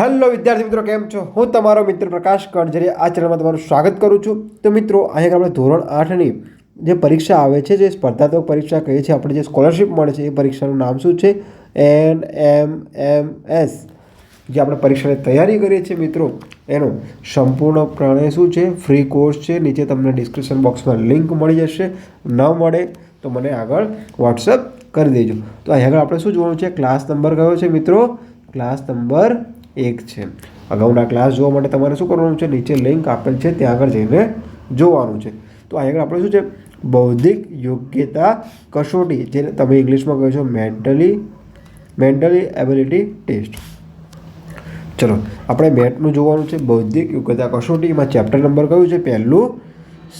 Hello વિદ્યાર્થી મિત્રો, કેમ છો? હું તમારો મિત્ર પ્રકાશ કણજરી આ ચેનલમાં તમારું સ્વાગત કરું છું. તો મિત્રો, અહીંયા આપણે ધોરણ આઠની જે પરીક્ષા આવે છે, જે સ્પર્ધાત્મક પરીક્ષા કહીએ છીએ આપણે જે સ્કોલરશિપ મળે છે, એ પરીક્ષાનું નામ શું છે? N M M S. જે આપણે પરીક્ષાની તૈયારી કરીએ છીએ મિત્રો, એનો સંપૂર્ણપણે શું છે? ફ્રી કોર્સ છે. નીચે તમને ડિસ્ક્રિપ્શન બોક્સમાં લિંક મળી જશે. ન મળે તો મને આગળ વોટ્સઅપ કરી દેજો. તો અહીં આગળ આપણે શું જોવાનું છે? ક્લાસ નંબર કયો છે મિત્રો? ક્લાસ નંબર એક છે. અગાઉના ક્લાસ જોવા માટે તમારે શું કરવાનું છે? નીચે લિંક આપેલ છે, ત્યાં આગળ જઈને જોવાનું છે. તો અહીં આગળ આપણે શું છે? બૌદ્ધિક યોગ્યતા કસોટી, જેને તમે ઇંગ્લિશમાં કહો છો મેન્ટલી મેન્ટલી એબિલિટી ટેસ્ટ ચલો, આપણે મેટનું જોવાનું છે. બૌદ્ધિક યોગ્યતા કસોટી, એમાં ચેપ્ટર નંબર કયું છે? પહેલું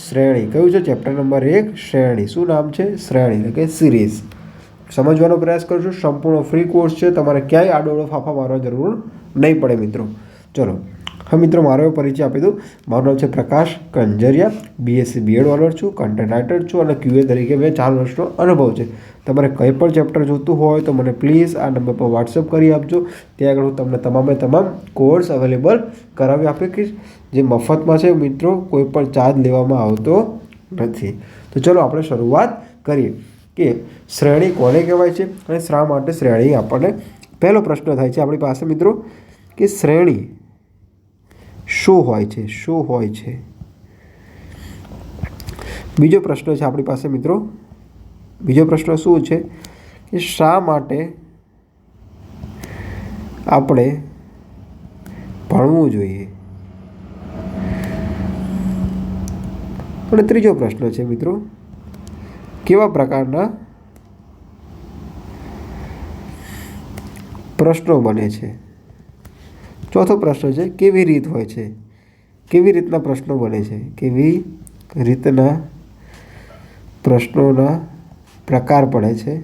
શ્રેણી. કયું છે? ચેપ્ટર નંબર એક, શ્રેણી. શું નામ છે? શ્રેણી. એટલે કે સિરીઝ સમજવાનો પ્રયાસ કરશું. સંપૂર્ણ ફ્રી કોર્સ છે. તમારે ક્યાંય આડોળો ફાફા મારવા જરૂર નહીં પડે મિત્રો. ચલો હા મિત્રો મારો એવો પરિચય આપી દઉં. મારું નામ છે Prakash Kanjariya. BSc BEd honour છું કન્ટેન્ટ રાઇટર છું અને ક્યુએ તરીકે મેં ચાર વર્ષનો અનુભવ છે. તમારે કંઈ પણ ચેપ્ટર જોતું હોય તો મને પ્લીઝ આ નંબર પર વોટ્સઅપ કરી આપજો. ત્યાં આગળ હું તમને તમામે તમામ કોર્સ અવેલેબલ કરાવી આપીશ. જે મફતમાં છે મિત્રો, કોઈ પણ ચાર્જ લેવામાં આવતો નથી. તો ચલો આપણે શરૂઆત કરીએ કે શ્રેણી કોને કહેવાય છે અને શા માટે શ્રેણી આપણને પહેલો પ્રશ્ન થાય છે આપણી પાસે મિત્રો કે શ્રેણી શું હોય છે? શું હોય છે? બીજો પ્રશ્ન છે આપણી પાસે મિત્રો. બીજો પ્રશ્ન શું છે કે શા માટે આપણે ભણવું જોઈએ? અને ત્રીજો પ્રશ્ન છે મિત્રો, કેવા પ્રકારના પ્રશ્નો બને છે. ચોથો પ્રશ્ન છે, કેવી રીત હોય છે? કેવી રીતના પ્રશ્નો બને છે? કેવી રીતના પ્રશ્નોના પ્રકાર પડે છે?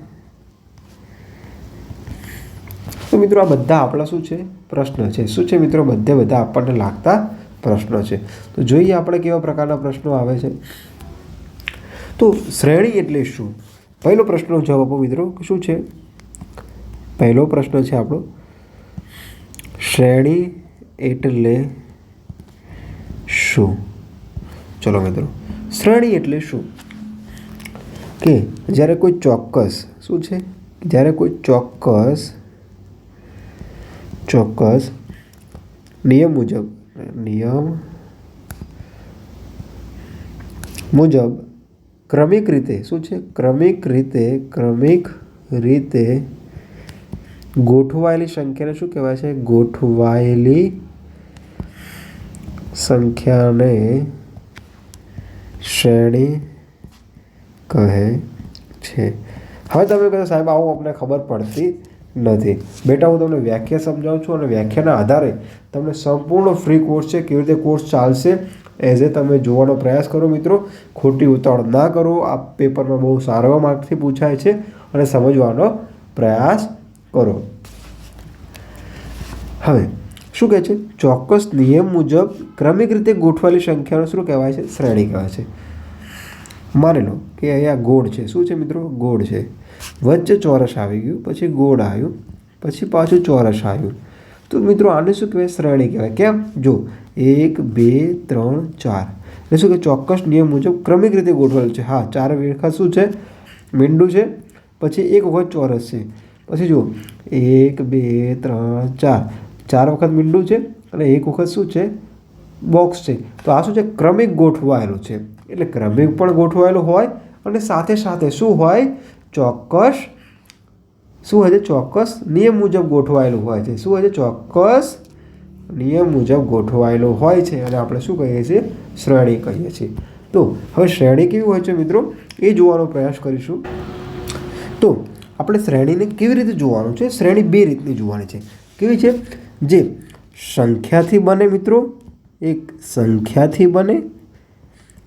તો મિત્રો આ બધા આપણા શું છે? પ્રશ્ન છે. શું છે મિત્રો બધે બધા આપણને લાગતા પ્રશ્નો છે? તો જોઈએ આપણે કેવા પ્રકારના પ્રશ્નો આવે છે. તો શ્રેણી એટલે શું? પહેલો પ્રશ્નનો જવાબ મિત્રો શું છે? પહેલો પ્રશ્ન છે આપણો. શ્રેણી એટલે શું? ચલો મિત્રો, શ્રેણી એટલે શું? કે જ્યારે કોઈ ચોક્કસ, શું છે? જ્યારે કોઈ ચોક્કસ ચોક્કસ નિયમ મુજબ નિયમ મુજબ ક્રમિક રીતે, શું છે? ક્રમિક રીતે ક્રમિક રીતે ગોઠવાયેલી સંખ્યાને શું કહેવાય છે? ગોઠવાયેલી સંખ્યાને શ્રેણી કહે છે. હવે તમે કહો સાહેબ, આવું અમને ખબર પડતી નથી. બેટા, હું તમને વ્યાખ્યા સમજાવું છું અને વ્યાખ્યાના આધારે તમને સંપૂર્ણ ફ્રી કોર્સ છે. કેવી રીતે કોર્સ ચાલશે એઝ એ તમે જોવાનો પ્રયાસ કરો મિત્રો. ખોટી ઉતાવળ ના કરો. આ પેપરમાં બહુ સારા માર્કથી પૂછાય છે અને સમજવાનો પ્રયાસ કરો. હવે, શું કહે છે? ચોક્કસ નિયમ મુજબ ક્રમિક રીતે ગોઠવાયેલી સંખ્યાનો શું કહેવાય છે? શ્રેણી કહેવાય છે. માની લો કે અહીંયા ગોળ છે. શું છે મિત્રો? ગોળ છે. વચ્ચે ચોરસ આવી ગયું, પછી ગોળ આવ્યું, પછી પાછું ચોરસ આવ્યું. તો મિત્રો આને શું કહેવાય? શ્રેણી કહેવાય. કેમ? જો, એક, બે, ત્રણ, ચાર. એટલે શું કે ચોક્કસ નિયમ મુજબ ક્રમિક રીતે ગોઠવેલ છે. હા, ચાર વખત શું છે? મીંડું છે, પછી એક વખત ચોરસ છે. પછી જુઓ, એક, બે, ત્રણ, ચાર. ચાર વખત મીંડું છે અને એક વખત શું છે? બોક્સ છે. તો આ શું છે? ક્રમિક ગોઠવાયેલું છે. એટલે ક્રમિક પણ ગોઠવાયેલું હોય અને સાથે સાથે શું હોય? ચોક્કસ શું હોય છે? ચોક્કસ નિયમ મુજબ ગોઠવાયેલું હોય છે. શું હોય છે? ચોક્કસ નિયમ મુજબ ગોઠવાયેલું હોય છે. અને આપણે શું કહીએ છીએ? શ્રેણી કહીએ છીએ. તો હવે શ્રેણી કેવી હોય છે મિત્રો? એ જોવાનો પ્રયાસ કરીશું. તો આપણે શ્રેણીને કેવી રીતે જોવાનું છે? શ્રેણી બે રીતની જોવાની છે. કેવી છે? જે સંખ્યાથી બને મિત્રો, એક સંખ્યાથી બને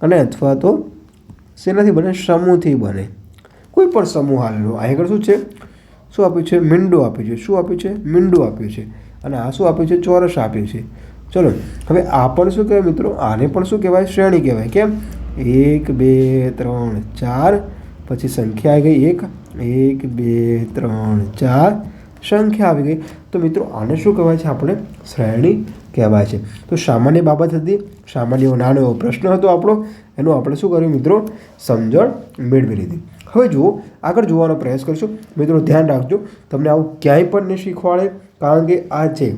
અને અથવા તો શેનાથી બને? સમૂહથી બને. કોઈ પણ સમૂહ હાલેલો આગળ શું છે? શું આપ્યું છે? મીંડું આપ્યું છે. શું આપ્યું છે? મીંડું આપ્યું છે. અને આ શું આપ્યું છે? ચોરસ આપ્યું છે. ચલો, હવે આ પણ શું કહેવાય મિત્રો? આને પણ શું કહેવાય? શ્રેણી કહેવાય. કેમ? એક, બે, ત્રણ, ચાર, પછી સંખ્યા આવી ગઈ. એક એક, બે, ત્રણ, ચાર સંખ્યા આવી ગઈ. તો મિત્રો, આને શું કહેવાય છે? આપણે શ્રેણી કહેવાય છે. તો સામાન્ય બાબત હતી. સામાન્ય એવો નાનો એવો પ્રશ્ન હતો આપણો. એનું આપણે શું કર્યું મિત્રો? સમજણ મેળવી લીધી. હવે જુઓ, આગળ જોવાનો પ્રયાસ કરીશું. મિત્રો, ધ્યાન રાખજો. તમને આવું ક્યાંય પણ નહીં શીખવાડે, કારણ કે આ છે,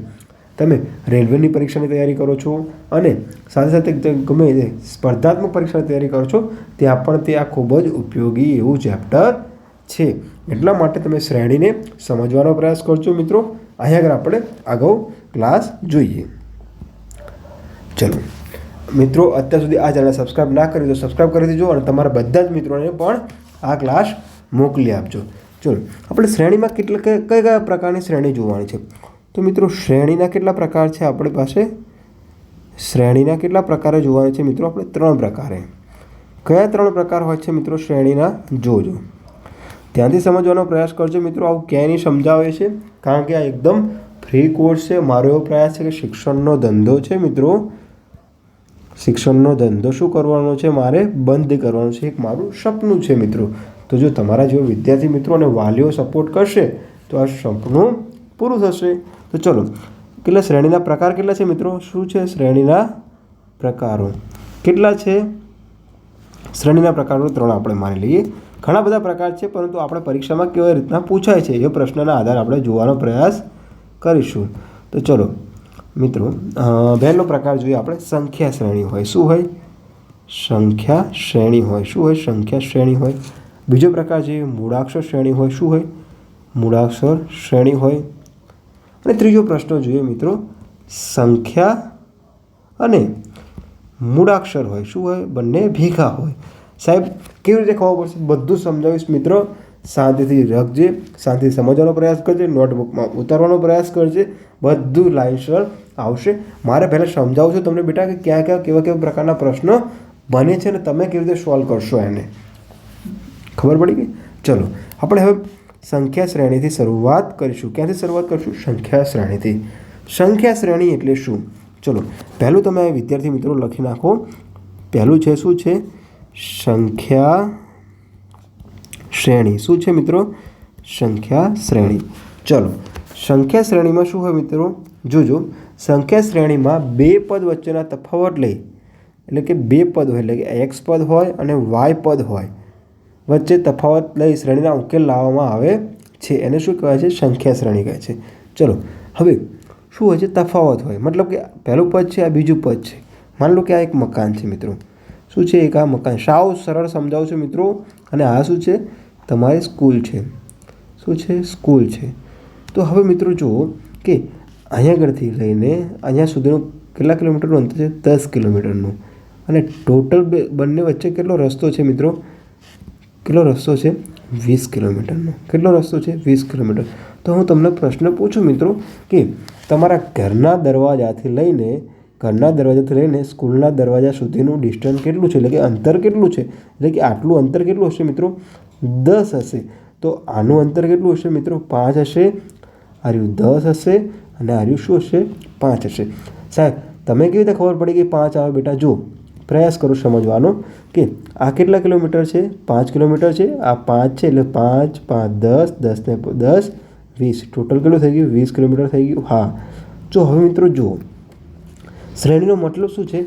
તમે રેલવેની પરીક્ષાની તૈયારી કરો છો અને સાથે સાથે ગમે તે સ્પર્ધાત્મક પરીક્ષાની તૈયારી કરો છો, ત્યાં પણ તે આ ખૂબ જ ઉપયોગી એવું ચેપ્ટર છે. એટલા માટે તમે શ્રેણીને સમજવાનો પ્રયાસ કરજો મિત્રો. અહીંયા આગળ આપણે અગાઉ ક્લાસ જોઈએ. ચલો. મિત્રો, અત્યાર સુધી આ ચેનલ સબસ્ક્રાઈબ ના કરી તો સબસ્ક્રાઈબ કરી દેજો અને તમારા બધા જ મિત્રોને પણ આ ક્લાસ મોકલી આપજો. ચલો. આપણે શ્રેણીમાં કેટલા કયા કયા પ્રકારની શ્રેણી જોવાની છે? તો મિત્રો, શ્રેણીના કેટલા પ્રકાર છે આપણી પાસે? શ્રેણીના કેટલા પ્રકારે જોવાની છે મિત્રો? આપણે ત્રણ પ્રકારે. કયા ત્રણ પ્રકાર હોય છે મિત્રો શ્રેણીના? જોજો. ત્યાંથી સમજવાનો પ્રયાસ કરજો. મિત્રો, આવું ક્યાંય નહીં સમજાવે છે. કારણ કે આ એકદમ ફ્રી કોર્સ છે. મારો એવો પ્રયાસ છે કે શિક્ષણનો ધંધો છે, મિત્રો. શિક્ષણનો ધંધો શું કરવાનો છે? મારે બંધ કરવાનો છે. એક મારું સપનું છે, મિત્રો. તો જો તમારા જેવા વિદ્યાર્થી મિત્રો અને વાલીઓ સપોર્ટ કરશે, તો આ સપનું પૂરું થશે. તો ચલો, કેટલા શ્રેણીના પ્રકાર કેટલા છે, મિત્રો? શું છે શ્રેણીના પ્રકારો? કેટલા છે? શ્રેણીના પ્રકારો ત્રણ આપણે માની લઈએ. ઘણા બધા પ્રકાર છે, પરંતુ આપણે પરીક્ષામાં કેવી રીતના પૂછાય છે એ પ્રશ્નના આધારે આપણે જોવાનો પ્રયાસ કરીશું. તો ચલો, મિત્રો પહેલો પ્રકાર જોઈએ આપણે, સંખ્યા શ્રેણી હોય. શું હોય? સંખ્યા શ્રેણી હોય. શું હોય? સંખ્યા શ્રેણી હોય. બીજો પ્રકાર જોઈએ, મૂળાક્ષર શ્રેણી હોય. શું હોય? મૂળાક્ષર શ્રેણી હોય. અને ત્રીજો પ્રશ્ન જોઈએ, મિત્રો, સંખ્યા અને મૂળાક્ષર હોય. શું હોય? બંને ભેગા હોય. સાહેબ, કેવી રીતે ખબર પડશે? બધું સમજાવીશ મિત્રો. શાંતિથી રખજે શાંતિથી સમજવાનો પ્રયાસ કરજે નોટબુકમાં ઉતારવાનો પ્રયાસ કરજે, બધું લાઈનસર આવશે. મારે પહેલાં સમજાવું છું તમને બેટા કે ક્યાં ક્યાં કેવા કેવા પ્રકારના પ્રશ્નો બને છે અને તમે કેવી રીતે સોલ્વ કરશો એને. ખબર પડી ગઈ? ચલો, આપણે હવે સંખ્યા શ્રેણીથી શરૂઆત કરીશું. ક્યાંથી શરૂઆત કરીશું? સંખ્યા શ્રેણીથી. સંખ્યા શ્રેણી એટલે શું? ચલો, પહેલું તમે વિદ્યાર્થી મિત્રો લખી નાખો. પહેલું છે શું છે? સંખ્યા શ્રેણી. શું છે મિત્રો? સંખ્યા શ્રેણી. ચલો, સંખ્યા શ્રેણીમાં શું હોય મિત્રો? જોજો, સંખ્યા શ્રેણીમાં બે પદ વચ્ચેના તફાવત લઈ એટલે કે બે પદ હોય, એટલે કે એક્સ પદ હોય અને વાય પદ હોય. વચ્ચે તફાવત લઈ શ્રેણીના ઉકેલ લાવવામાં આવે છે. એને શું કહેવાય છે? સંખ્યા શ્રેણી કહે છે. ચલો, હવે શું હોય છે? તફાવત હોય. મતલબ કે પહેલું પદ છે, આ બીજું પદ છે. માની લો કે આ એક મકાન છે મિત્રો. શું છે એક આ મકાન? સાવ સરળ સમજાવું છું મિત્રો. અને આ શું છે? તમારી સ્કૂલ છે. શું છે? સ્કૂલ છે. તો હવે મિત્રો જુઓ કે અહીંયા આગળથી લઈને અહીંયા સુધીનું કેટલા કિલોમીટરનું અંતર છે? દસ કિલોમીટરનું. અને ટોટલ બંને વચ્ચે કેટલો રસ્તો છે મિત્રો? કેટલો રસ્તો છે? વીસ કિલોમીટરનો. કેટલો રસ્તો છે? વીસ કિલોમીટર. તો હું તમને પ્રશ્ન પૂછું મિત્રો કે તમારા ઘરના દરવાજાથી લઈને ઘરના દરવાજાથી લઈને સ્કૂલના દરવાજા સુધીનું ડિસ્ટન્સ કેટલું છે? એટલે કે અંતર કેટલું છે? એટલે કે આટલું અંતર કેટલું હશે મિત્રો? દસ હશે. તો આનું અંતર કેટલું હશે મિત્રો? પાંચ હશે. આર્યું દસ હશે અને આર્યું શું હશે? પાંચ હશે. સાહેબ, તમે કેવી રીતે ખબર પડી કે પાંચ આવે બેટા? જો પ્રયાસ કરો સમજવાનો કે આ કેટલા કિલોમીટર છે? પાંચ કિલોમીટર છે. આ પાંચ છે એટલે પાંચ પાંચ, દસ દસ ને દસ, વીસ. ટોટલ કેટલું થઈ ગયું? વીસ કિલોમીટર થઈ ગયું. હા. જો હવે મિત્રો જુઓ શ્રેણીનો મતલબ શું છે?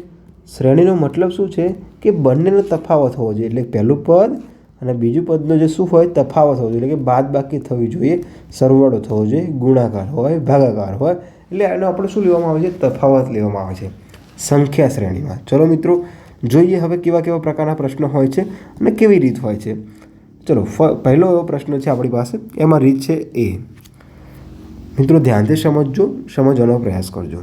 શ્રેણીનો મતલબ શું છે કે બંનેનો તફાવત હોવો જોઈએ. એટલે પહેલું પદ અને બીજું પદનો જે શું હોય? તફાવત હોવો જોઈએ. એટલે કે બાદ બાકી થવી જોઈએ. સરવાળો થવો જોઈએ. ગુણાકાર હોય, ભાગાકાર હોય. એટલે એનો આપણે શું લેવામાં આવે છે? તફાવત લેવામાં આવે છે. સંખ્યા શ્રેણીમાં. ચલો મિત્રો, જોઈએ હવે કેવા કેવા પ્રકારના પ્રશ્નો હોય છે અને કેવી રીત હોય છે. ચલો પહેલો એવો પ્રશ્ન છે આપણી પાસે. એમાં રીત છે એ. મિત્રો, ધ્યાનથી સમજજો. સમજવાનો પ્રયાસ કરજો.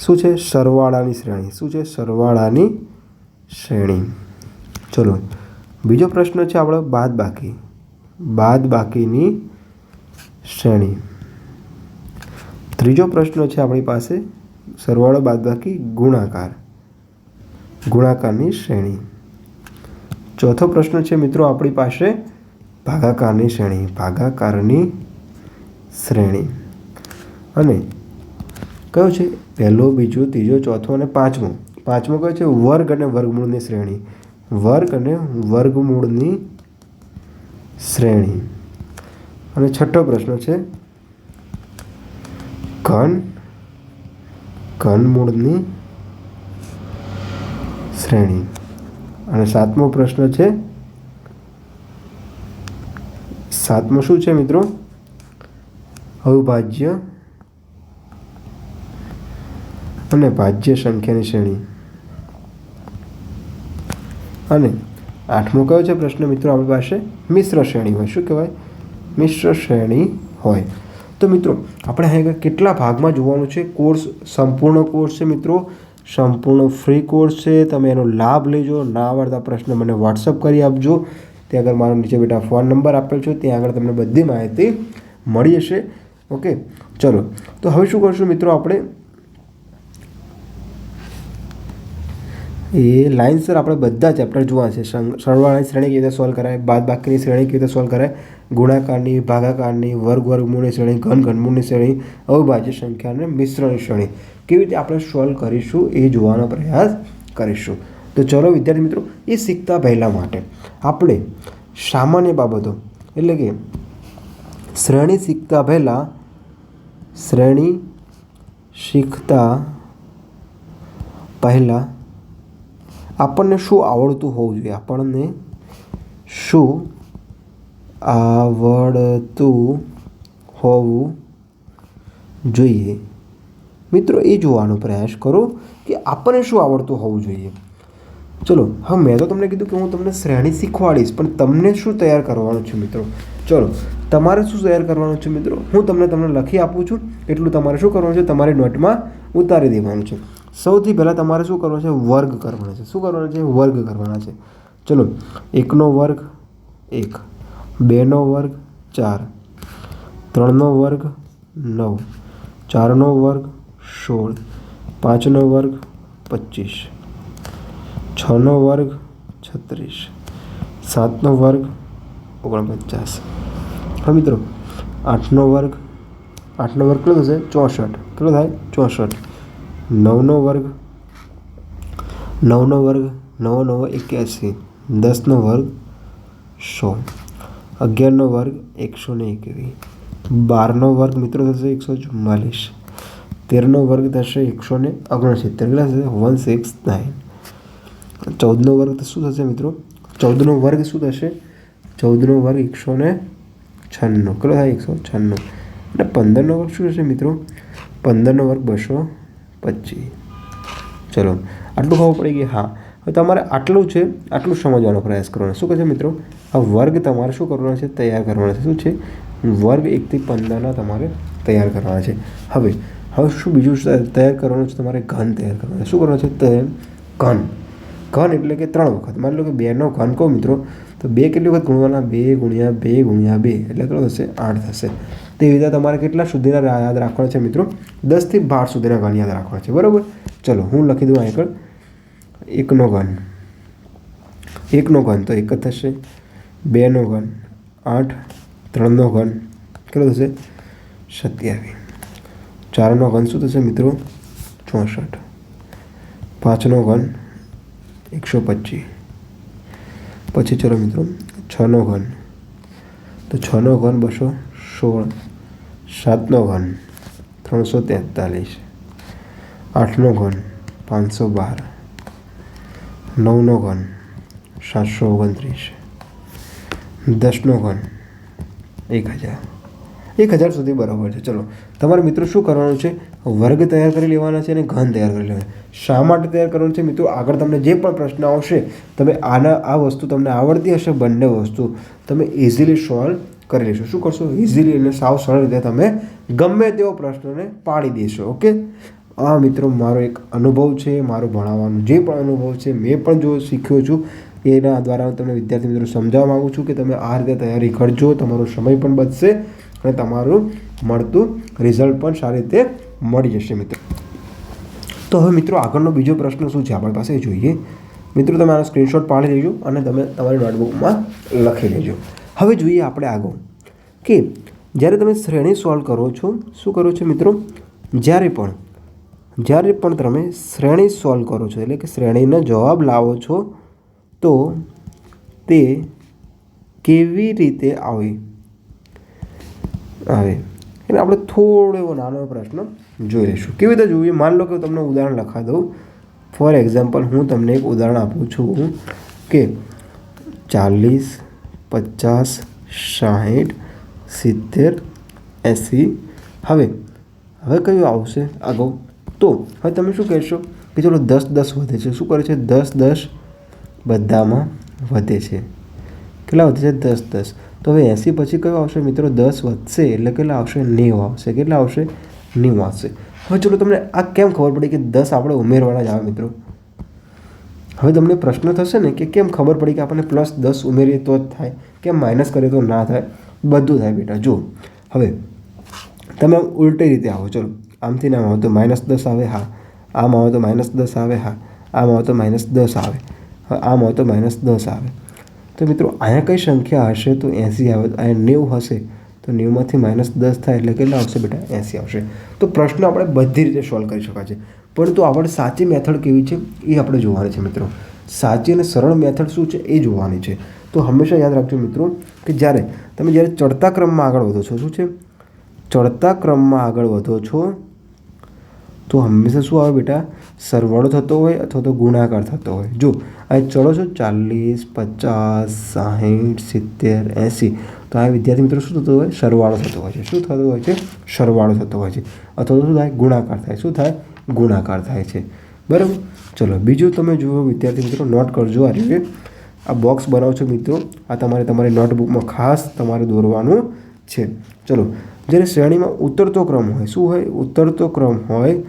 શું છે? સરવાળાની શ્રેણી. શું છે? સરવાળાની શ્રેણી. ચલો, બીજો પ્રશ્ન છે આપણો બાદ બાકી બાદ બાકીની શ્રેણી. ત્રીજો પ્રશ્ન છે આપણી પાસે સરવાળો બાદ બાકી ગુણાકાર. ગુણાકારની શ્રેણી. ચોથો પ્રશ્ન છે મિત્રો આપણી પાસે ભાગાકારની શ્રેણી. ભાગાકારની શ્રેણી. અને કયો છે? પહેલો, બીજો, ત્રીજો, ચોથો અને પાંચમો. પાંચમો કયો છે? વર્ગ અને વર્ગમૂળની શ્રેણી. વર્ગ અને વર્ગમૂળની શ્રેણી. અને છઠ્ઠો પ્રશ્ન છે, ઘન, ઘનમૂળની શ્રેણી. અને સાતમો પ્રશ્ન છે, સાતમો શું છે મિત્રો? અવિભાજ્ય અને ભાજ્ય સંખ્યાની શ્રેણી. અને આઠમો કયો છે પ્રશ્ન? મિત્રો, આપણી પાસે મિશ્ર શ્રેણી હોય. શું કહેવાય? મિશ્ર શ્રેણી હોય. તો મિત્રો, આપણે અહીંયા કેટલા ભાગમાં જોવાનું છે? કોર્સ, સંપૂર્ણ કોર્સ છે મિત્રો. સંપૂર્ણ ફ્રી કોર્સ છે. તમે એનો લાભ લેજો. ના આવડતા પ્રશ્ન મને વોટ્સઅપ કરી આપજો. ત્યાં આગળ મારો નીચે બેટા ફોન નંબર આપેલ છે. ત્યાં આગળ તમને બધી માહિતી મળી જશે. ઓકે ચલો. તો હવે શું કરશું મિત્રો આપણે? એ લાઇન્સર આપણે બધા ચેપ્ટર જોવા છે. સરવાળાની શ્રેણી કેવી રીતે સોલ્વ કરાય બાદ બાકીની શ્રેણી કેવી રીતે સોલ્વ કરાય ગુણાકારની, ભાગાકારની વર્ગ વર્ગમૂળની શ્રેણી ઘન ઘનમૂળની શ્રેણી, અવિભાજ્ય સંખ્યા અને મિશ્રની શ્રેણી કેવી રીતે આપણે સોલ્વ કરીશું એ જોવાનો પ્રયાસ કરીશું. તો ચલો વિદ્યાર્થી મિત્રો, એ શીખતા પહેલાં માટે આપણે સામાન્ય બાબતો એટલે કે શ્રેણી શીખતા પહેલાં શ્રેણી શીખતા પહેલાં આપણને શું આવડતું હોવું જોઈએ? આપણને શું આવડતું હોવું જોઈએ? મિત્રો, એ જોવાનો પ્રયાસ કરો કે આપણને શું આવડતું હોવું જોઈએ. ચલો, હા, મેં તો તમને કીધું કે હું તમને શ્રેણી શીખવાડીશ, પણ તમને શું તૈયાર કરવાનું છે મિત્રો? ચલો, તમારે શું તૈયાર કરવાનું છે મિત્રો? હું તમને તમને લખી આપું છું. એટલું તમારે શું કરવાનું છે? તમારી નોટમાં ઉતારી દેવાનું છે. સૌથી પહેલાં તમારે શું કરવાનું છે? વર્ગ કરવાનો છે. શું કરવાનું છે? વર્ગ કરવાના છે. ચલો, એકનો વર્ગ એક, બેનો વર્ગ ચાર, ત્રણનો વર્ગ નવ, ચારનો વર્ગ સોળ, પાંચનો વર્ગ પચીસ, છનો વર્ગ છત્રીસ, સાતનો વર્ગ ઓગણપચાસ. હા મિત્રો, આઠનો વર્ગ આઠનો વર્ગ કેટલો થશે? ચોસઠ. કેટલો થાય? ચોસઠ. નવનો વર્ગ નવનો વર્ગ, નવો નવો એક્યાસી, દસનો વર્ગ, સો. અગિયારનો વર્ગ, એકસો ને એકવીસ બારનો વર્ગ મિત્રો થશે એકસો ચુમ્માલીસ. તેરનો વર્ગ થશે એકસો ને ઓગણસિત્તેર. થશે? One six nine. ચૌદનો વર્ગ શું થશે મિત્રો? ચૌદનો વર્ગ શું થશે? ચૌદનો વર્ગ એકસો ને છન્નું. કેટલો થાય? એકસો છન્નું. અને પંદરનો વર્ગ શું થશે મિત્રો? પંદરનો વર્ગ બસો પચીસ. ચલો, આટલું ખબર પડી ગઈ? હા. હવે તમારે આટલું છે, આટલું સમજવાનો પ્રયાસ કરવાનો શું કહે છે મિત્રો? આ વર્ગ તમારે શું કરવાનો છે? તૈયાર કરવાનો છે. શું છે? વર્ગ એકથી પંદરના તમારે તૈયાર કરવાના છે. હવે હવે શું બીજું તૈયાર કરવાનું છે? તમારે ઘન તૈયાર કરવાનું છે. શું કરવાનું છે? તે, ઘન. ઘન એટલે કે ત્રણ વખત. માની લો કે બેનો ઘન કહો મિત્રો, તો બે કેટલી વખત ગુણવાના? બે ગુણ્યા બે ગુણ્યા બે. એટલે કેટલો થશે? આઠ થશે. તે રીતે તમારે કેટલા સુધીના યાદ રાખવાના છે મિત્રો? દસથી બાર સુધીના ઘન યાદ રાખવાના છે, બરાબર? ચલો, હું લખી દઉં આગળ. એકનો ઘન એકનો ઘન તો એક જ થશે. બેનો ઘન આઠ. ત્રણનો ઘન કેટલો થશે? સત્યાવીસ. ચારનો ઘન શું થશે મિત્રો? ચોસઠ. પાંચનો ઘન એકસો પચીસ. પછી ચલો મિત્રો, છનો ઘન તો છનો ઘન બસો સોળ. સાતનો ઘન ત્રણસો તેતાલીસ આઠનો ઘન પાંચસો બાર નવનો ઘન સાતસો ઓગણત્રીસ દસનો ઘન એક હજાર એક હજાર સુધી બરાબર છે. ચલો, તમારે મિત્રો શું કરવાનું છે? વર્ગ તૈયાર કરી લેવાના છે અને ઘન તૈયાર કરી લેવાના શા માટે તૈયાર કરવાનું છે? મિત્રો, આગળ તમને જે પણ પ્રશ્ન આવશે, તમે આના, આ વસ્તુ તમને આવડતી હશે, બંને વસ્તુ. તમે ઇઝીલી સોલ્વ કરી લેશો. શું કરશો? ઇઝીલી અને સાવ સરળ રીતે તમે ગમે તેવો પ્રશ્નને પાડી દેશો ઓકે આ મિત્રો મારો એક અનુભવ છે, મારો ભણાવવાનો જે પણ અનુભવ છે, મેં પણ જો શીખ્યો છું, એના દ્વારા હું તમને વિદ્યાર્થી મિત્રો સમજાવવા માગું છું કે તમે આ રીતે તૈયારી કરજો, તમારો સમય પણ બચશે અને તમારું મળતું રિઝલ્ટ પણ સારી રીતે મળી જશે, મિત્રો. તો હવે મિત્રો આગળનો બીજો પ્રશ્ન શું છે? આપણી પાસે જોઈએ. મિત્રો તમે આનો સ્ક્રીનશોટ પાડી લેજો અને તમે તમારી નોટબુકમાં લખી લેજો. હવે જોઈએ આપણે આગળ કે જ્યારે તમે શ્રેણી સોલ્વ કરો છો, શું કરો છો મિત્રો? જ્યારે પણ જ્યારે પણ તમે શ્રેણી સોલ્વ કરો છો, એટલે કે શ્રેણીનો જવાબ લાવો છો, તો તે કેવી રીતે આવે? આવે. એટલે આપણે થોડો એવો નાનો પ્રશ્ન જોઈ લઈશું કેવી રીતે જોઈએ? માન લો કે તમને ઉદાહરણ લખા દઉં. ફોર એક્ઝામ્પલ હું તમને એક ઉદાહરણ આપું છું કે ચાલીસ પચાસ, સાહીઠ, સિત્તેર, એંસી. હવે હવે કયું આવશે આગળ? તો, હવે તમે શું કહેશો કે ચલો દસ દસ વધે છે. શું કરે છે? દસ દસ બધામાં વધે છે. કેટલા વધે છે? દસ દસ. તો હવે એંસી પછી કયો આવશે મિત્રો? દસ વધશે એટલે કેટલા આવશે? નેવું આવશે. કેટલા આવશે? નેવું આવશે. હવે ચલો તમને આ કેમ ખબર પડી કે દસ આપણે ઉમેરવાના જ આવે મિત્રો? હવે તમને પ્રશ્ન થશે ને કે કેમ ખબર પડી કે આપણને પ્લસ દસ ઉમેરીએ તો જ થાય, કેમ માઇનસ કરીએ તો ના થાય? બધું થાય બેટા જો હવે, તમે ઉલટી રીતે આવો, ચલો. આમથી ના આવો તો માઇનસ દસ આવે, હા. આમ આવો તો માઇનસ દસ આવે, હા. આમ આવો તો માઇનસ દસ આવે આમ આવો તો માઇનસ દસ આવે. તો મિત્રો, અહીંયા કઈ સંખ્યા હશે તો એંસી આવે. તો અહીંયા નેવું હશે તો નેવુંમાંથી માઇનસ દસ થાય એટલે કેટલા આવશે બેટા? એંસી આવશે. તો પ્રશ્ન આપણે બધી રીતે સોલ્વ કરી શકાય છે. પરંતુ આપણે સાચી મેથડ કેવી છે એ આપણે જોવાની છે મિત્રો. સાચી અને સરળ મેથડ શું છે એ જોવાની છે. તો હંમેશા યાદ રાખજો મિત્રો કે જ્યારે તમે જ્યારે ચડતા ક્રમમાં આગળ વધો છો, શું છે? ચડતા ક્રમમાં આગળ વધો છો તો હંમેશા શું આવે બેટા? સરવાળો થતો હોય અથવા તો ગુણાકાર થતો હોય. જો અહીં ચડો છો, ચાલીસ, પચાસ, સાહીઠ, સિત્તેર, એંસી, તો આ વિદ્યાર્થી મિત્રો શું થતું હોય? સરવાળો થતો હોય છે. શું થતું હોય છે? સરવાળો થતો હોય છે. અથવા તો શું થાય? ગુણાકાર થાય. શું થાય? ગુણાકાર થાય છે. બરાબર? ચલો, બીજું તમે જુઓ વિદ્યાર્થી મિત્રો નોટ કરજો આ રીતે. આ બોક્સ બનાવો છો મિત્રો. આ તમારે તમારી નોટબુકમાં ખાસ તમારે દોરવાનું છે. ચલો, જ્યારે શ્રેણીમાં ઉતરતો ક્રમ હોય, શું હોય? ઉતરતો ક્રમ હોય,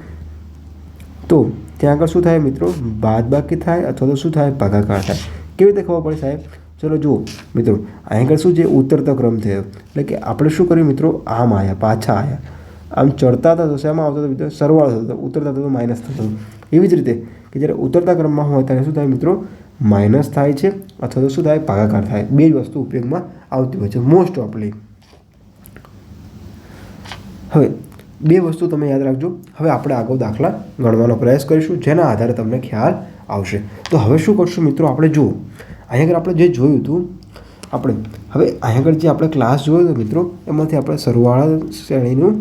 તો ત્યાં આગળ શું થાય મિત્રો? બાદબાકી થાય અથવા તો શું થાય? ભાગાકાર થાય. કેવી રીતે ખબર પડે સાહેબ? ચલો, જુઓ મિત્રો અહીં આગળ શું છે ઉતરતો ક્રમ થયો? એટલે કે આપણે શું કર્યું મિત્રો? આમ આવ્યા પાછા આવ્યા આમ ચડતા હતા તો શેમાં આવતો હતો મિત્રો? સરવાળો થતો ઉતરતા હતો તો માઇનસ થતો હતો. એવી જ રીતે કે જ્યારે ઉતરતા ક્રમમાં હોય ત્યારે શું થાય મિત્રો? માઇનસ થાય છે અથવા તો શું થાય? ભાગાકાર થાય. બે જ વસ્તુ ઉપયોગમાં આવતી હોય છે મોસ્ટ ઓફલી હવે, બે વસ્તુ તમે યાદ રાખજો. હવે આપણે આગળ દાખલા ગણવાનો પ્રયાસ કરીશું, જેના આધારે તમને ખ્યાલ આવશે. તો હવે શું કરશું મિત્રો? આપણે જુઓ. અહીંયા આગળ આપણે જે જોયું હતું, આપણે, હવે અહીંયા આગળ જે આપણે ક્લાસ જોયો હતો મિત્રો, એમાંથી આપણે સરવાળા શ્રેણીનું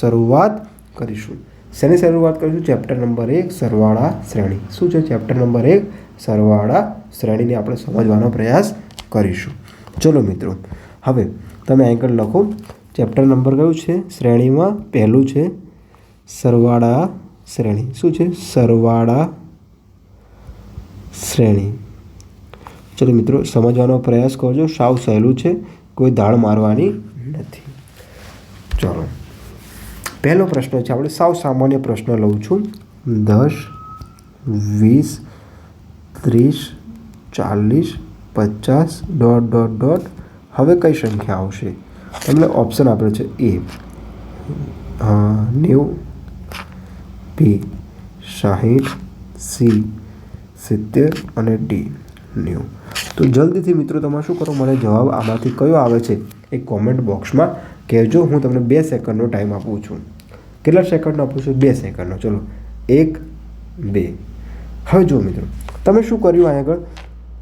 શરૂઆત કરીશું. શેની શરૂઆત કરીશું? ચેપ્ટર નંબર એક, સરવાળા શ્રેણી. શું છે ચેપ્ટર નંબર એક? સરવાળા શ્રેણીને આપણે સમજવાનો પ્રયાસ કરીશું. ચલો મિત્રો, હવે તમે આગળ લખો. ચેપ્ટર નંબર કયું છે? શ્રેણીમાં પહેલું છે સરવાળા શ્રેણી. શું છે? સરવાળા શ્રેણી. ચલો મિત્રો, સમજવાનો પ્રયાસ કરજો. સાવ સહેલું છે. કોઈ દાળ મારવાની નથી. ચલો. પહેલો પ્રશ્ન છે, આપણે સાવ સામાન્ય પ્રશ્ન લઉં છું. દસ, વીસ, ત્રીસ, ચાલીસ, પચાસ ડોટ ડોટ ડોટ હવે કઈ સંખ્યા આવશે? તમને ઓપ્શન આપેલો છે એ. નેવું, બી, સાહીઠ, સી, સિત્તેર અને ડી. નેવું. તો જલ્દીથી મિત્રો તમે શું કરો? મને જવાબ આમાંથી કયો આવે છે એ કોમેન્ટ બોક્સમાં કહેજો. હું તમને બે સેકન્ડનો ટાઈમ આપું છું. કેટલા સેકન્ડનો આપું છું બે સેકન્ડનો. ચલો. એક, બે. હવે જુઓ મિત્રો, તમે શું કર્યું અહીં આગળ?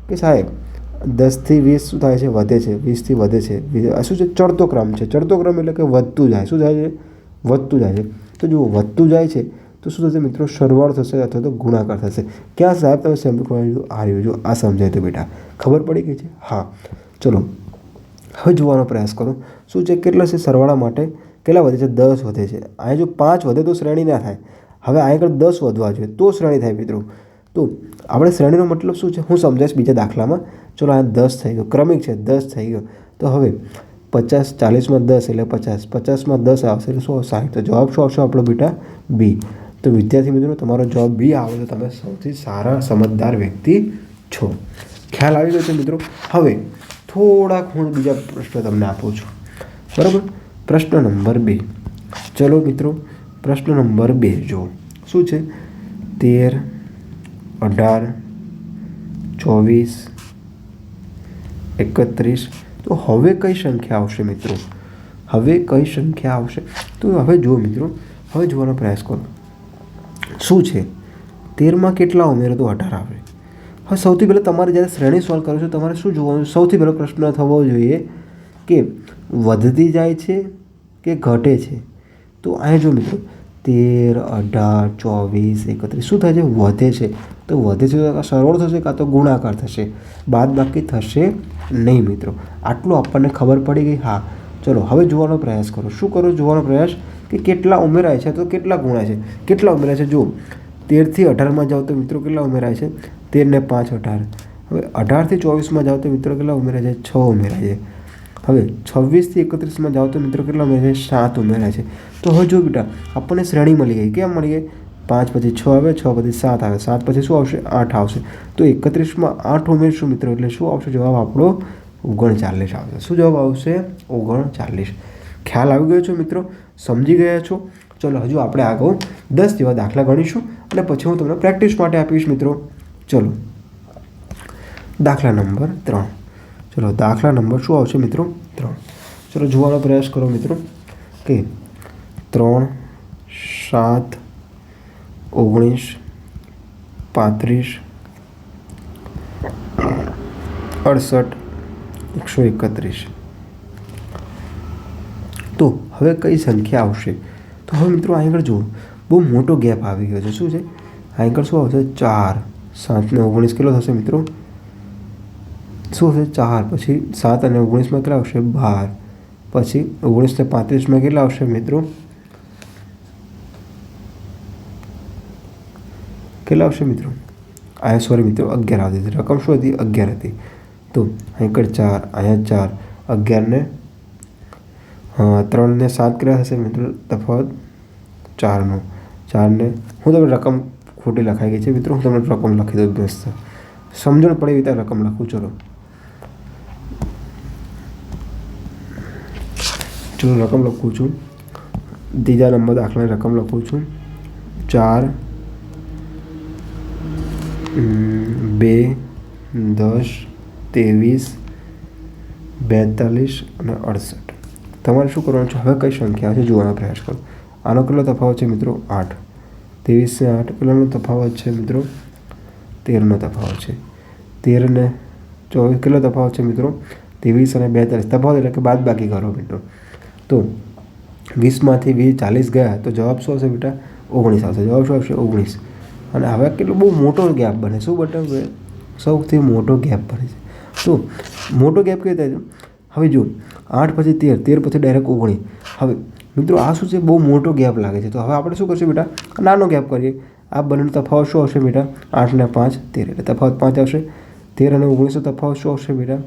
કે સાહેબ, દસથી વીસ શું થાય છે? વધે છે. વીસથી વધે છે. શું છે? ચડતો ક્રમ છે. ચડતો ક્રમ એટલે કે વધતું જાય. શું થાય છે? વધતું જાય છે. તો જુઓ, વધતું જાય છે, તો શું થશે મિત્રો? સરવાળો થશે અથવા તો ગુણાકાર થશે. ક્યાં સાહેબ તમે સેમ્પલ કરવાનું આ રહ્યું. જો આ સમજાય તો બેટા. ખબર પડી ગઈ છે? હા. ચલો. હવે જોવાનો પ્રયાસ કરો. શું છે? કેટલા છે? સરવાળા માટે કેટલા વધે છે? દસ વધે છે. અહીંયા જો પાંચ વધે તો શ્રેણી ના થાય. હવે અહીં આગળ દસ વધવા જોઈએ, તો શ્રેણી થાય મિત્રો. તો આપણે શ્રેણીનો મતલબ શું છે? હું સમજાવીશ બીજા દાખલામાં. ચલો આ દસ થઈ ગયો. ક્રમિક છે, દસ થઈ ગયો. તો હવે પચાસ ચાલીસમાં દસ એટલે પચાસ. પચાસમાં દસ આવશે એટલે શું સાહીઠ. તો જવાબ શું આવશે આપણો બેટા? બી. તો વિદ્યાર્થી મિત્રો, તમારો જવાબ બી આવે તો તમે સૌથી સારા, સમજદાર વ્યક્તિ છો. ખ્યાલ આવી ગયો છે મિત્રો? હવે થોડાક હું બીજા પ્રશ્ન તમને આપું છું. બરાબર? પ્રશ્ન નંબર બે. ચલો મિત્રો, પ્રશ્ન નંબર બે જો શું છે? તેર, અઢાર, ચોવીસ, એકત્રીસ. તો હવે કઈ સંખ્યા આવશે મિત્રો? હવે કઈ સંખ્યા આવશે? તો હવે જુઓ મિત્રો, હવે જોવાનો પ્રયાસ કરો. શું છે? તેરમાં કેટલા ઉમેરો તો અઢાર આવે. હવે સૌથી પહેલાં તમારે જ્યારે શ્રેણી સોલ્વ કરો છો, તમારે શું જોવાનું? સૌથી પહેલો પ્રશ્ન થવો જોઈએ કે વધતી જાય છે કે ઘટે છે? તો અહીંયા જો મિત્રો, તેર, અઢાર, ચોવીસ, એકત્રીસ, શું થાય છે? વધે છે. તો વધે છે તો સરળ થશે કાં તો ગુણાકાર થશે. બાદ બાકી થશે નહીં મિત્રો. આટલું આપણને ખબર પડી ગઈ? હા. ચલો, હવે જોવાનો પ્રયાસ કરો. શું કરો? જોવાનો પ્રયાસ કે કેટલા ઉમેરાય છે તો કેટલા ગુણાય છે? કેટલા ઉમેરાય છે? જો, તેરથી અઢારમાં જાઓ તો મિત્રો કેટલા ઉમેરાય છે? તેર ને પાંચ, અઢાર. હવે અઢારથી ચોવીસમાં જાઓ તો મિત્રો કેટલા ઉમેરાય છે? છ ઉમેરાય છે. હવે છવ્વીસથી એકત્રીસમાં જાઓ તો મિત્રો કેટલા ઉમેરાય છે? સાત ઉમેરાય છે. તો હવે જો બેટા, આપણને શ્રેણી મળી ગઈ. કેમ મળી ગઈ? પાંચ પછી છ આવે, છ પછી સાત આવે. સાત પછી શું આવશે? આઠ આવશે. તો એકત્રીસમાં આઠ ઉમેરશું મિત્રો, એટલે શું આવશે? જવાબ આપણો ઓગણચાલીસ આવશે. શું જવાબ આવશે? ઓગણચાલીસ. ખ્યાલ આવી ગયો છો મિત્રો? સમજી ગયા છો? ચલો, હજુ આપણે આગળ દસ જેવા દાખલા ગણીશું અને પછી હું તમને પ્રેક્ટિસ માટે આપીશ મિત્રો. ચલો. દાખલા નંબર ત્રણ. ચલો, દાખલા નંબર શું આવશે મિત્રો? ત્રણ. ચલો, જોવાનો પ્રયાસ કરો મિત્રો. કે ત્રણ, સાત, ઓગણીસ, પાંત્રીસ, અડસઠ, એકસો એકત્રીસ. તો હવે કઈ સંખ્યા આવશે? તો હવે મિત્રો અહીં આગળ જુઓ. બહુ મોટો ગેપ આવી ગયો છે. શું છે? અહીં આગળ શું આવશે? ચાર. સાત ને ઓગણીસ કેટલો થશે મિત્રો? શું હશે ચાર, પછી સાત અને ઓગણીસમાં કેટલા આવશે? બાર. પછી ઓગણીસ ને પાંત્રીસમાં કેટલા આવશે મિત્રો? કેટલા આવશે મિત્રો? આ સોરી મિત્રો, અગિયાર આવતી હતી. રકમ શું હતી? અગિયાર હતી. તો અહીં ચાર, અહીંયા ચાર. અગિયારને ત્રણ ને સાત કેટલા થશે મિત્રો? તફાવત ચારનો. ચારને, હું તમને રકમ ખોટી લખાઈ ગઈ છે મિત્રો. હું તમને રકમ લખી દઉં બેસ્ત સમજણ પડે એવી રીતે રકમ લખું. ચલો. ચલો રકમ લખું છું. ત્રીજા નંબર દાખલાની રકમ લખું છું. ચાર બે, દસ, ત્રેવીસ, બેતાલીસ અને અડસઠ. તમારે શું કરવાનું છે? હવે કઈ સંખ્યા છે? જોવાનો પ્રયાસ કરો. આનો કેટલો તફાવત છે મિત્રો? આઠ. ત્રેવીસ ને આઠ, કેટલાનો તફાવત છે મિત્રો? તેરનો તફાવત છે. તેરને ચોવીસ, કેટલો તફાવત છે મિત્રો? ત્રેવીસ અને બેતાલીસ. તફાવત એટલે કે બાદ બાકી કરો મિત્રો. તો વીસમાંથી વીસ ચાલીસ ગયા તો જવાબ શું આવશે બેટા? ઓગણીસ આવશે. જવાબ શું આવશે? ઓગણીસ. અને હવે કેટલો બહુ મોટો ગેપ બને શું બને સૌથી મોટો ગેપ બને છે. તો મોટો ગેપ કેવી રીતે હવે જો આઠ પછી તેર તેર પછી ડાયરેક્ટ ઓગણીસ. હવે મિત્રો, આ શું છે? બહુ મોટો ગેપ લાગે છે. તો હવે આપણે શું કરશું બેટા? નાનો ગેપ કરીએ. આ બંનેનો તફાવત શું આવશે બેટા? આઠ ને પાંચ, તેર. એટલે તફાવત પાંચ આવશે. તેર અને ઓગણીસનો તફાવત શું આવશે બેટા?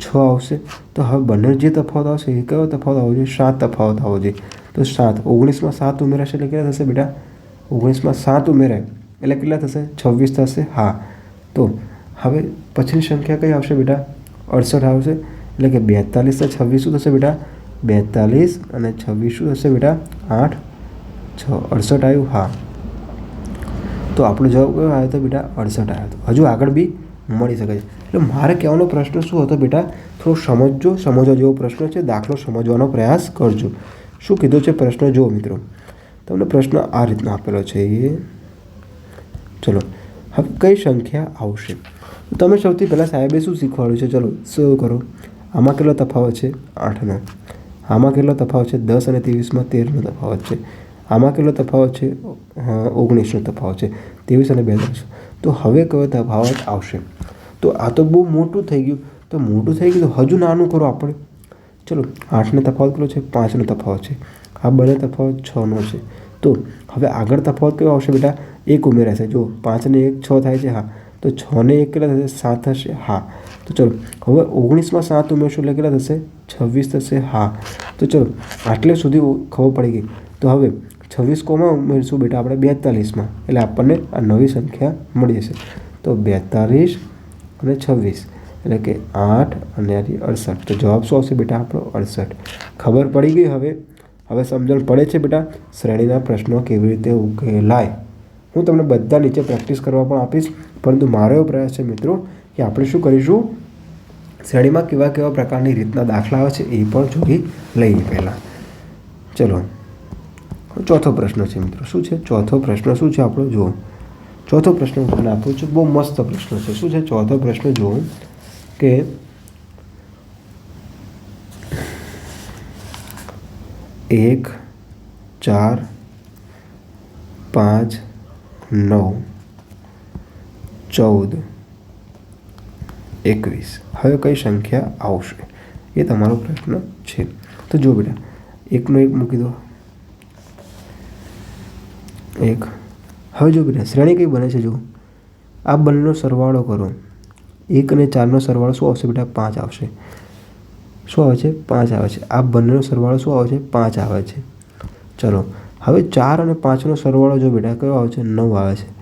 છ આવશે, તો હવે બંને જે તફાવત આવશે, એ કયો તફાવત આવવો જોઈએ? સાત તફાવત આવવો જોઈએ. તો સાત, ઓગણીસમાં સાત ઉમેરાશે એટલે કેટલા થશે બેટા? ઓગણીસમાં સાત ઉમેરાય, એટલે કેટલા થશે? છવ્વીસ થશે, હા. તો હવે પછીની સંખ્યા કઈ આવશે બેટા? અડસઠ આવશે, એટલે કે બેતાલીસ છવ્વીસ શું થશે બેટા? બેતાલીસ અને છવ્વીસ શું થશે બેટા? આઠ, છ, અડસઠ આવ્યું, હા. તો આપણો જવાબ કયો આવ્યો હતો બેટા? અડસઠ આવ્યો હતો હજુ આગળ બી મળી શકે છે. એટલે મારે કહેવાનો પ્રશ્ન શું હતો બેટા? થોડો સમજજો, સમજવા જેવો પ્રશ્ન છે, દાખલો સમજવાનો પ્રયાસ કરજો. શું કીધું છે પ્રશ્ન? જુઓ મિત્રો, તમને પ્રશ્ન આ રીતનો આપેલો છે. એ ચલો, હવે કઈ સંખ્યા આવશે? તમે સૌથી પહેલાં સાહેબે શું શીખવાડ્યું છે? ચલો, શું કરો? આમાં કેટલો તફાવત છે? આઠનો. આમાં કેટલો તફાવત છે? દસ અને ત્રેવીસમાં તેરનો તફાવત છે. આમાં કેટલો તફાવત છે? ઓગણીસનો તફાવત છે. ત્રેવીસ અને બેતાલીસ. તો હવે કયો તફાવત આવશે? તો આ તો બહુ મોટું થઈ ગયું. તો મોટું થઈ ગયું તો હજુ નાનું કરો આપણે. ચલો, આઠનો તફાવત કેટલો છે? પાંચનો તફાવત છે. આ બંને તફાવત છનો છે. તો હવે આગળ તફાવત કયો આવશે બેટા? એક ઉમેરાશે જો પાંચને એક છ થાય છે, હા. તો છને એક કેટલા થશે? સાત થશે, હા. તો ચલો, હવે ઓગણીસમાં સાત ઉમેરશું એટલે કેટલા થશે? છવ્વીસ થશે, હા. તો ચલો, આટલે સુધી ખબર પડી ગઈ. તો હવે છવ્વીસ કોમાં ઉમેરશું બેટા આપણે બેતાલીસમાં. એટલે આપણને આ નવી સંખ્યા મળી જશે. તો બેતાલીસ અને છવ્વીસ. એટલે કે આઠ અને અડસઠ. તો જવાબ શું આવશે બેટા આપણો? અડસઠ. ખબર પડી ગઈ હવે? હવે સમજણ પડે છે બેટા? શ્રેણીના પ્રશ્નો કેવી રીતે ઉકેલાય? હું તમને બધા નીચે પ્રેક્ટિસ કરવા પણ આપીશ. પરંતુ મારો એવો પ્રયાસ છે મિત્રો કે આપણે શું કરીશું? શ્રેણીમાં કેવા કેવા પ્રકારની રીતના દાખલા આવે છે એ પણ જોઈ લઈએ પહેલાં. ચલો. ચોથો પ્રશ્ન છે મિત્રો. શું છે? ચોથો પ્રશ્ન શું છે આપણો? જુઓ. ચોથો પ્રશ્ન હું તમને આપું છું. બહુ મસ્ત પ્રશ્ન છે. શું છે? ચોથો પ્રશ્ન જુઓ કે એક, ચાર, પાંચ, નવ, ચૌદ, એકવીસ. હવે કઈ સંખ્યા આવશે? એ તમારો પ્રશ્ન છે. તો જો બેટા, એકનો એક મૂકી દો. એક હવે જો બેટા શ્રેણી કઈ બને છે, જો. આ બંનેનો સરવાળો કરો. એક અને ચારનો સરવાળો શું આવશે બેટા? પાંચ આવશે. શું આવે છે? પાંચ આવે છે. આ બંનેનો સરવાળો શું આવે છે? પાંચ આવે છે. ચલો, હવે ચાર અને પાંચનો સરવાળો જો બેટા કયો આવે છે? નવ આવે છે.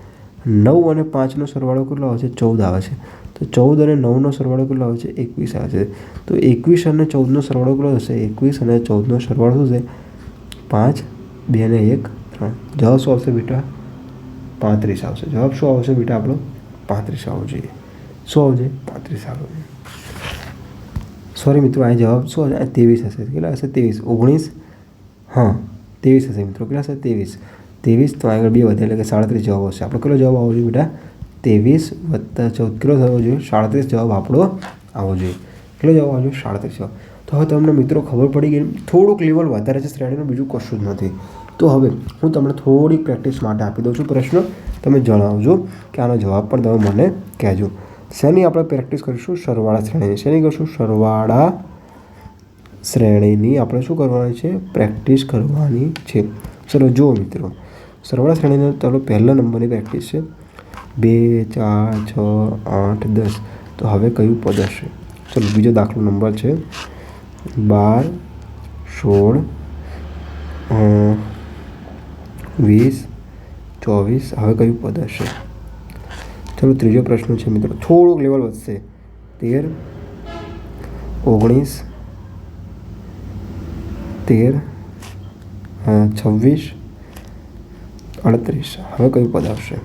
નવ અને પાંચનો સરવાળો કેટલો આવે છે? ચૌદ આવે છે. તો ચૌદ અને નવનો સરવાળો કેટલો આવે છે? એકવીસ આવે છે. તો એકવીસ અને ચૌદનો સરવાળો કેટલો થશે? એકવીસ અને ચૌદનો સરવાળો શું છે પાંચ, બે અને એક, ત્રણ. જવાબ શું આવશે બેટા? પાંત્રીસ આવશે. જવાબ શું આવશે બેટા આપણો? પાંત્રીસ આવવો જોઈએ શું આવશે પાંત્રીસ આવવો જોઈએ સોરી મિત્રો, અહીં જવાબ શું હશે ત્રેવીસ હશે. કેટલા હશે? ત્રેવીસ. ઓગણીસ? હા, ત્રેવીસ હશે મિત્રો. કેટલા હશે? ત્રેવીસ. ત્રેવીસ તો આગળ બે વધે એટલે કે સાડત્રીસ જવાબ હશે આપણો કેટલો જવાબ આવવો જોઈએ બેટા? ત્રેવીસ વત્તા ચૌદ. કેટલો થવો જોઈએ સાડત્રીસ જવાબ આપણો આવવો જોઈએ કેટલો જવાબ આવવો જોઈએ સાડત્રીસ તો હવે તમને મિત્રો ખબર પડી ગઈ થોડુંક લેવલ વધારે છે, શ્રેણીનું બીજું કશું જ નથી. તો હવે હું તમને થોડીક પ્રેક્ટિસ માટે આપી દઉં છું પ્રશ્ન. તમે જણાવજો કે આનો જવાબ પણ તમે મને કહેજો. શેની આપણે પ્રેક્ટિસ કરીશું? સરવાળા શ્રેણીની. શેની કરીશું? સરવાળા શ્રેણીની. આપણે શું કરવાની છે? પ્રેક્ટિસ કરવાની છે. ચલો, જુઓ મિત્રો. સરવાળા શ્રેણીનો ચાલો પહેલા નંબરની પ્રેક્ટિસ છે. બે, ચાર, છ, આઠ, દસ. તો હવે કયું પદ હશે? ચલો, બીજો દાખલો નંબર છે. બાર, સોળ વીસ, ચોવીસ. હવે કયું પદ હશે? ચલો, ત્રીજો પ્રશ્ન છે મિત્રો. થોડુંક લેવલ વધશે. તેર, ઓગણીસ, તેર છવ્વીસ, અડત્રીસ. હવે કયું પદ આવશે?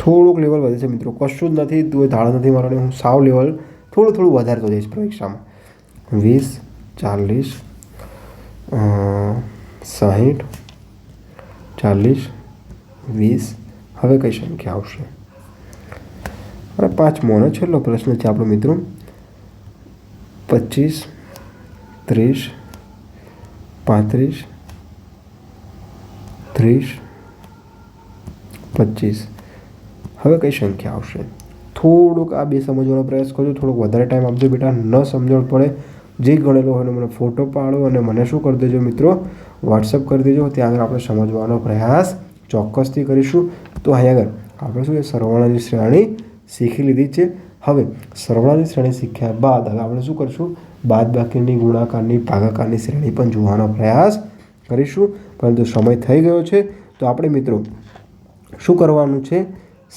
થોડુંક લેવલ વધે છે મિત્રો. કશું જ નથી ધાળ નથી મારો હું સાવ લેવલ થોડું થોડું વધારતો જઈશ પરીક્ષામાં. વીસ, ચાલીસ સાહીઠ ચાલીસ, વીસ, હવે કઈ સંખ્યા આવશે? અને પાંચમો અને છેલ્લો પ્રશ્ન છે આપણો મિત્રો. પચીસ, ત્રીસ, પાંત્રીસ, ત્રીસ, પચીસ. હવે કઈ સંખ્યા આવશે? થોડુંક આ બે સમજવાનો પ્રયાસ કરજો. થોડોક વધારે ટાઈમ આપજો બેટા. ન સમજણ પડે. જે ગણેલો હોય મને ફોટો પાડો અને મને શું કરી દેજો મિત્રો? વોટ્સઅપ કરી દેજો. ત્યાં આગળ આપણે સમજવાનો પ્રયાસ ચોક્કસથી કરીશું. તો અહીંયા આગળ આપણે શું છે? સરવાળાની શ્રેણી શીખી લીધી છે. હવે સરવાળાની શ્રેણી શીખ્યા બાદ હવે આપણે શું કરીશું? બાદ બાકીની ગુણાકારની, ભાગાકારની શ્રેણી પણ જોવાનો પ્રયાસ કરીશું. પરંતુ સમય થઈ ગયો છે. તો આપણે મિત્રો શું કરવાનું છે?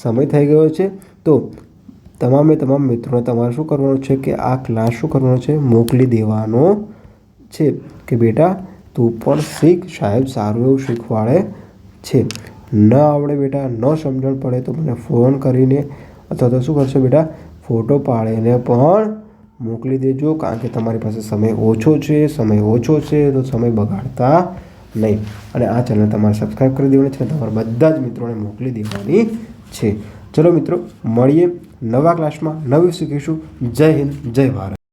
સમય થઈ ગયો છે. તો તમામે તમામ મિત્રોને તમારે શું કરવાનું છે? કે આ ક્લાસ શું કરવાનો છે? મોકલી દેવાનો છે. કે બેટા તું પણ શીખ. સાહેબ, સારું એવું શીખવાડે છે. ન આવડે બેટા, ન સમજણ પડે તો મને ફોન કરીને અથવા તો શું કરશો બેટા? ફોટો પાડીને પણ મોકલી દેજો, કારણ કે તમારી પાસે સમય ઓછો છે. સમય ઓછો છે તો સમય બગાડતા નહીં. અને આ ચેનલ તમારે સબસ્ક્રાઈબ કરી દેવાની છે તમારા બધા જ મિત્રોને મોકલી દેવાની છે. ચલો મિત્રો, મળીએ નવા ક્લાસમાં નવી શીખીશું જય હિન્દ, જય ભારત.